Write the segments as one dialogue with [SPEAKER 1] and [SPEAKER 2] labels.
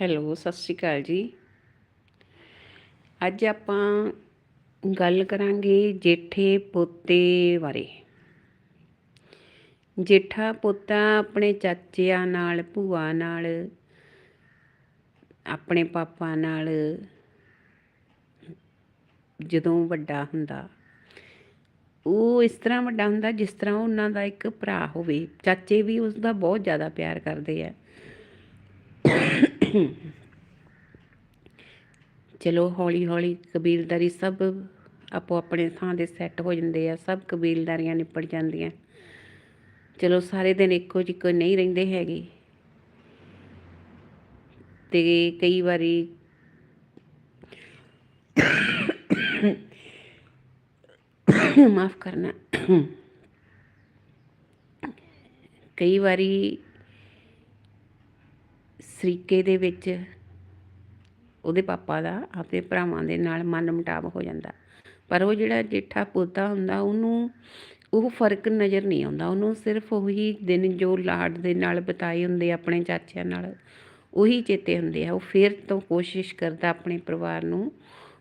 [SPEAKER 1] Hello, ਸਤਿ ਸ਼੍ਰੀ ਅਕਾਲ ਜੀ। ਅੱਜ ਆਪਾਂ ਗੱਲ ਕਰਾਂਗੇ ਜੇਠੇ ਪੋਤੇ ਬਾਰੇ। ਜੇਠਾ ਪੋਤਾ ਆਪਣੇ ਚਾਚਿਆਂ ਨਾਲ, ਭੂਆ ਨਾਲ, ਆਪਣੇ ਪਾਪਾ ਨਾਲ ਜਦੋਂ ਵੱਡਾ ਹੁੰਦਾ, ਉਹ ਇਸ ਤਰ੍ਹਾਂ ਵੱਡਾ ਹੁੰਦਾ ਜਿਸ ਤਰ੍ਹਾਂ ਉਹਨਾਂ ਦਾ ਇੱਕ ਭਰਾ ਹੋਵੇ। ਚਾਚੇ ਵੀ ਉਸ ਦਾ ਬਹੁਤ ਜ਼ਿਆਦਾ ਪਿਆਰ ਕਰਦੇ ਆ। ਚਲੋ, ਹੌਲੀ ਹੌਲੀ ਕਬੀਲਦਾਰੀ ਸਭ ਆਪੋ ਆਪਣੇ ਥਾਂ ਦੇ ਸੈੱਟ ਹੋ ਜਾਂਦੇ ਆ, ਸਭ ਕਬੀਲਦਾਰੀਆਂ ਨਿਪਟ ਜਾਂਦੀਆਂ। ਚਲੋ, ਸਾਰੇ ਦਿਨ ਇੱਕੋ ਜਿੱਕੋ ਨਹੀਂ ਰਹਿੰਦੇ ਹੈਗੇ। ਤੇ ਕਈ ਵਾਰੀ ਮਾਫ ਕਰਨਾ। ਕਈ ਵਾਰੀ ਸਰੀਕੇ ਦੇ ਵਿੱਚ ਉਹਦੇ ਪਾਪਾ ਦਾ, ਆਪਣੇ ਭਰਾਵਾਂ ਦੇ ਨਾਲ ਮਨ ਮੁਟਾਵ ਹੋ ਜਾਂਦਾ। ਪਰ ਉਹ ਜਿਹੜਾ ਜੇਠਾ ਪੋਤਾ ਹੁੰਦਾ, ਉਹਨੂੰ ਉਹ ਫ਼ਰਕ ਨਜ਼ਰ ਨਹੀਂ ਆਉਂਦਾ। ਉਹਨੂੰ ਸਿਰਫ ਉਹੀ ਦਿਨ ਜੋ ਲਾਡ ਦੇ ਨਾਲ ਬਿਤਾਏ ਹੁੰਦੇ ਆਪਣੇ ਚਾਚਿਆਂ ਨਾਲ, ਉਹੀ ਚੇਤੇ ਹੁੰਦੇ ਆ। ਉਹ ਫਿਰ ਤੋਂ ਕੋਸ਼ਿਸ਼ ਕਰਦਾ ਆਪਣੇ ਪਰਿਵਾਰ ਨੂੰ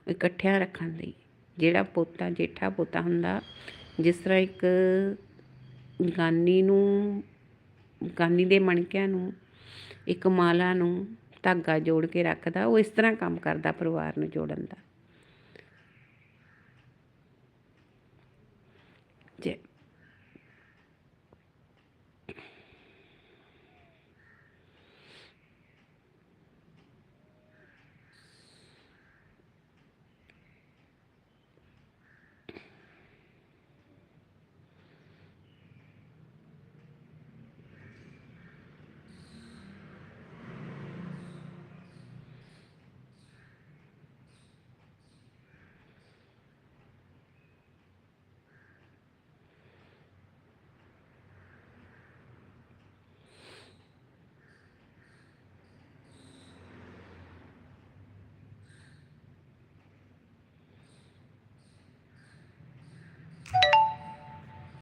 [SPEAKER 1] ਇਕੱਠਿਆਂ ਰੱਖਣ ਲਈ। ਜਿਹੜਾ ਪੋਤਾ, ਜੇਠਾ ਪੋਤਾ ਹੁੰਦਾ, ਜਿਸ ਤਰ੍ਹਾਂ ਇੱਕ ਗਾਨੀ ਨੂੰ, ਗਾਨੀ ਦੇ ਮਣਕਿਆਂ ਨੂੰ ਇੱਕ ਮਾਲਾ ਨੂੰ ਧਾਗਾ ਜੋੜ ਕੇ ਰੱਖਦਾ, ਉਹ ਇਸ ਤਰ੍ਹਾਂ ਕੰਮ ਕਰਦਾ ਪਰਿਵਾਰ ਨੂੰ ਜੋੜਨ ਦਾ। ਜੈ